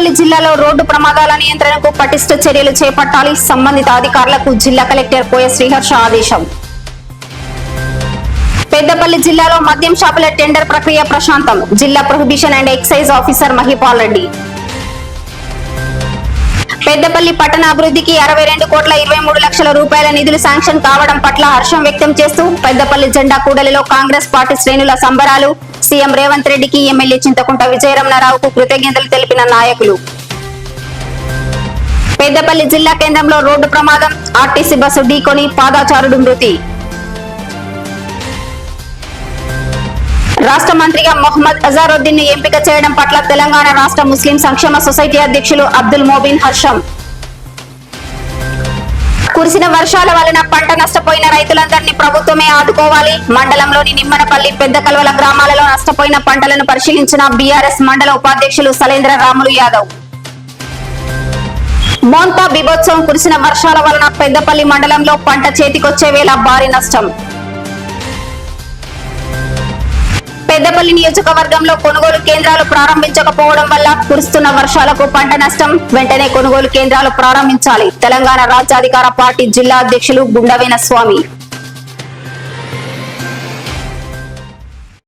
పెద్దపల్లి జిల్లాలో రోడ్డు ప్రమాదాల నియంత్రణకు పటిష్ట చర్యలు చేపట్టాలి. సంబంధిత అధికారులకు జిల్లా కలెక్టర్ కోయ శ్రీహర్ష ఆదేశం. పెద్దపల్లి జిల్లాలో మద్యం షాపుల టెండర్ ప్రక్రియ ప్రశాంతం. జిల్లా prohibition and excise officer Mahipal Reddy. Peddapalli పట్టణ అభివృద్ధికి అరవై రెండు కోట్ల ఇరవై మూడు లక్షల రూపాయల నిధులు శాంక్షన్ కావడం పట్ల హర్షం వ్యక్తం చేస్తూ పెద్దపల్లి జెండా కూడలిలో కాంగ్రెస్ పార్టీ శ్రేణుల సంబరాలు సీఎం రేవంత్ రెడ్డికి ఎమ్మెల్యే చింతకుంట విజయరమణారావుకు కృతజ్ఞతలు తెలిపిన నాయకులు. పెద్దపల్లి జిల్లా కేంద్రంలో రోడ్డు ప్రమాదం ఆర్టీసీ బస్సు ఢీకొని పాదాచారుడు మృతి. రాష్ట్ర మంత్రిగా మొహమ్మద్ అజారుద్దీన్ను ఎంపిక చేయడం పట్ల తెలంగాణ రాష్ట్ర ముస్లిం సంక్షేమ సొసైటీ అధ్యక్షులు అబ్దుల్ మోబిన్ హర్షం. కురిసిన వర్షాల వలన పంట నష్టపోయిన రైతులందరినీ ప్రభుత్వమే ఆదుకోవాలి. మండలంలోని నిమ్మనపల్లి పెద్ద కల్వల గ్రామాలలో నష్టపోయిన పంటలను పరిశీలించిన బీఆర్ఎస్ మండల ఉపాధ్యక్షులు సలేంద్ర రాములు యాదవ్. మోంతా బీభోత్సవం కురిసిన వర్షాల వలన పెద్దపల్లి మండలంలో పంట చేతికొచ్చే వేళ భారీ నష్టం. పెద్దపల్లి నియోజకవర్గంలో కొనుగోలు కేంద్రాలు ప్రారంభించకపోవడం వల్ల కురుస్తున్న వర్షాలకు పంట నష్టం. వెంటనే కొనుగోలు కేంద్రాలు ప్రారంభించాలి. తెలంగాణ రాజ్యాధికార పార్టీ జిల్లా అధ్యక్షులు గుండవేన స్వామి